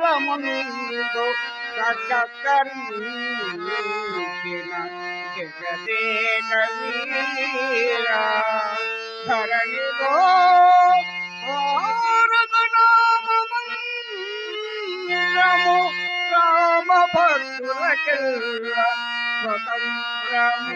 Rummy दु सूेर शरण और ग्रम राम भला स्वत Ram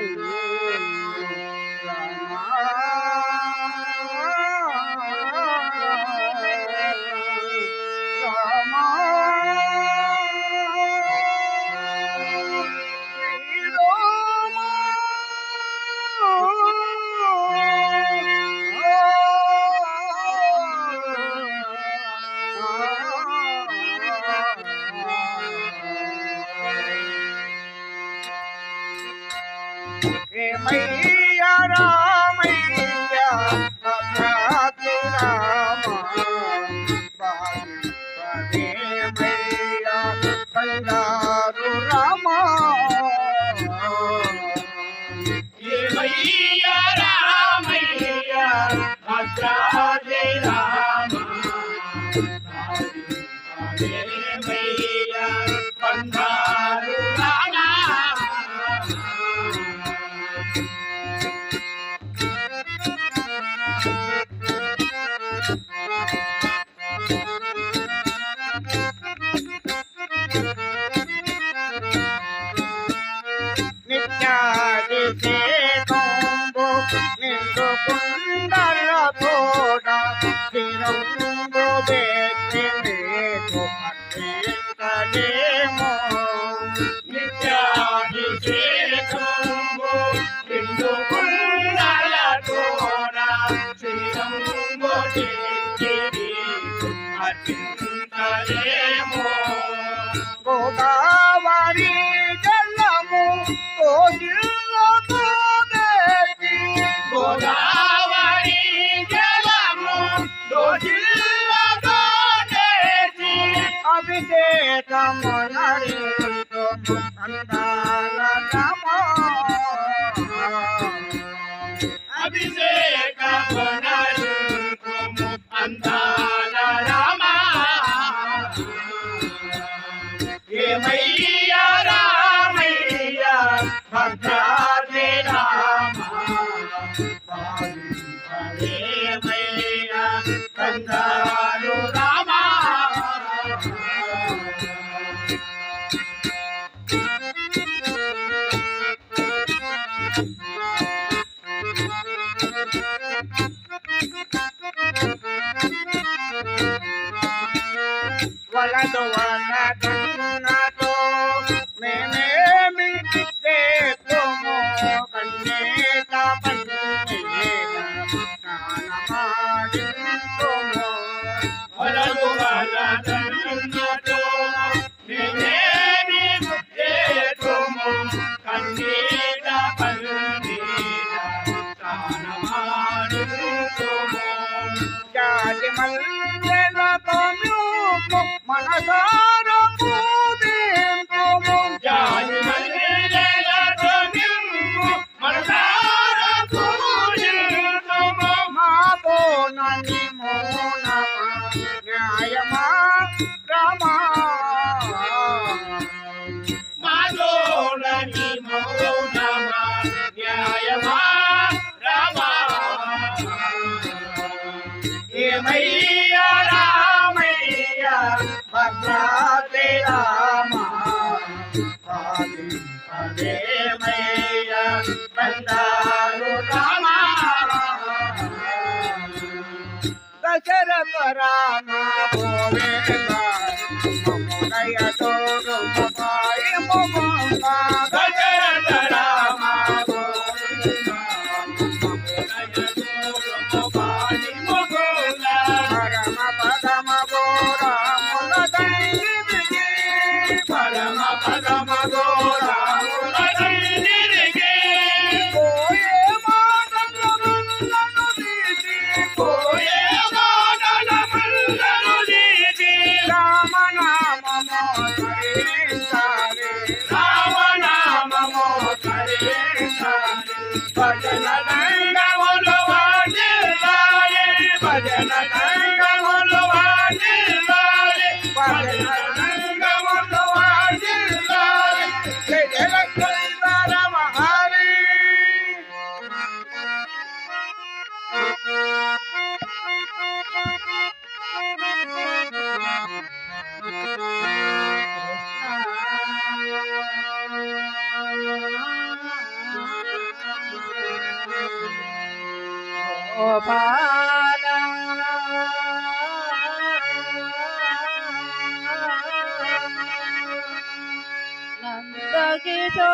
my అదేమయ్య Bandaru Rama Dasharatha Rama Govinda పదమ గోరాముల কেটো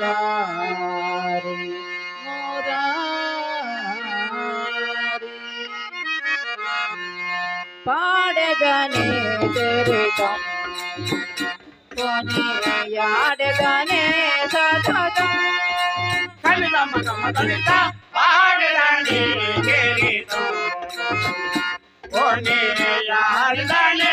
murari murari. paadagane teruka kone yaadagane sadada kalila maga madalita paadagane teruka kone yaadagane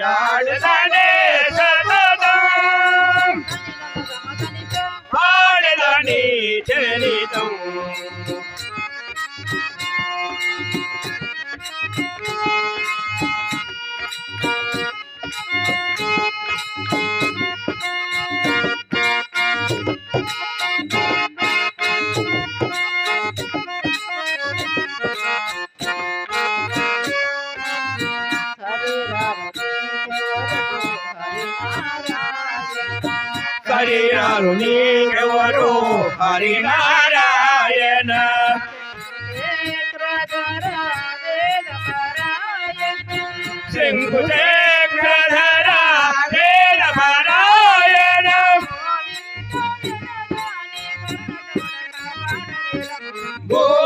நாடு நாடு నారాయణాలు నీవెవరు హరినారాయణ. శంకు Oh!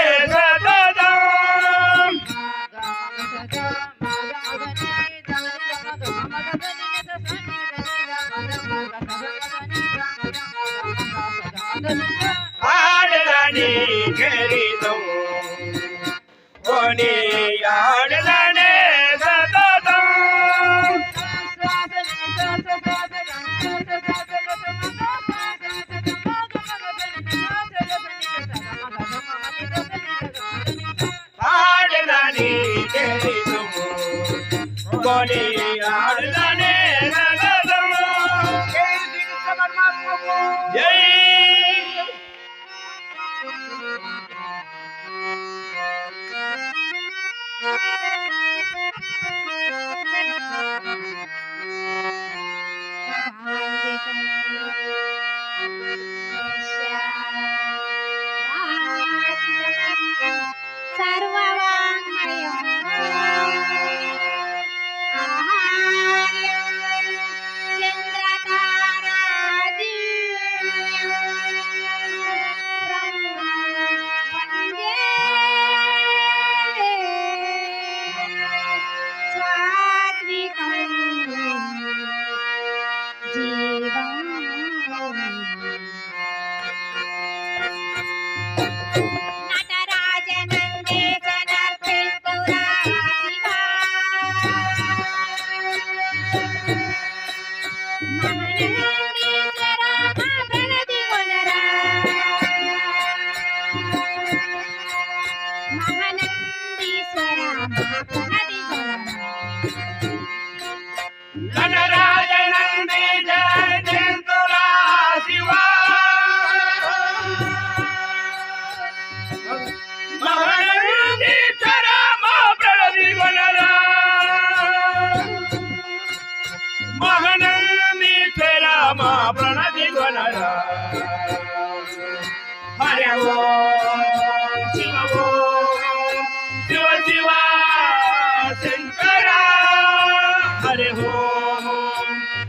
सर्ववाङ्मयो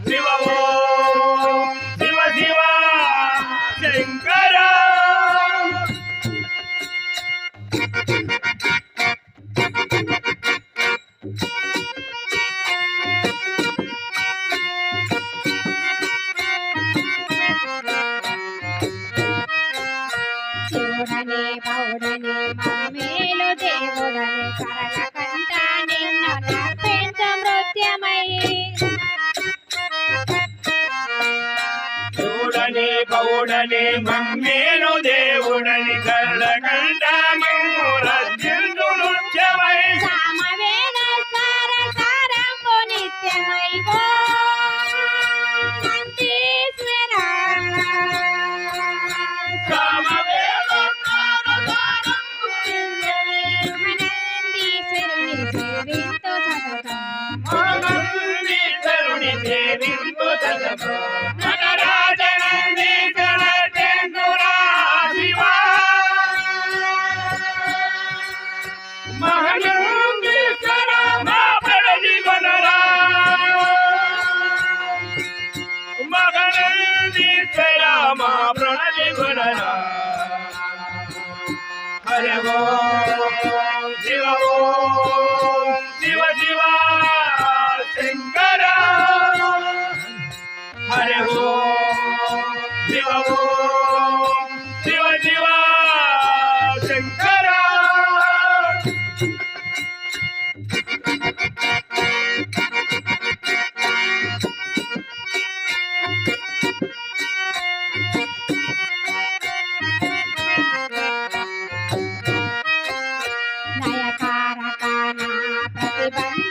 Shiva బండే బమ్మేను దేవుడని కళ్ళ కంటాము రజ్జులు చెవై సమవేద సారసారంపు నిత్యమై శాంతీశ్వర సమవేద సారసారంపు నిత్యమై ఆనందీశ్వరుని సేవింతో సతతం ఆనందీశ్వరుని సేవింతో సతతం বাবা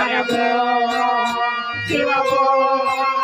Shiva Bo, Shiva Bo,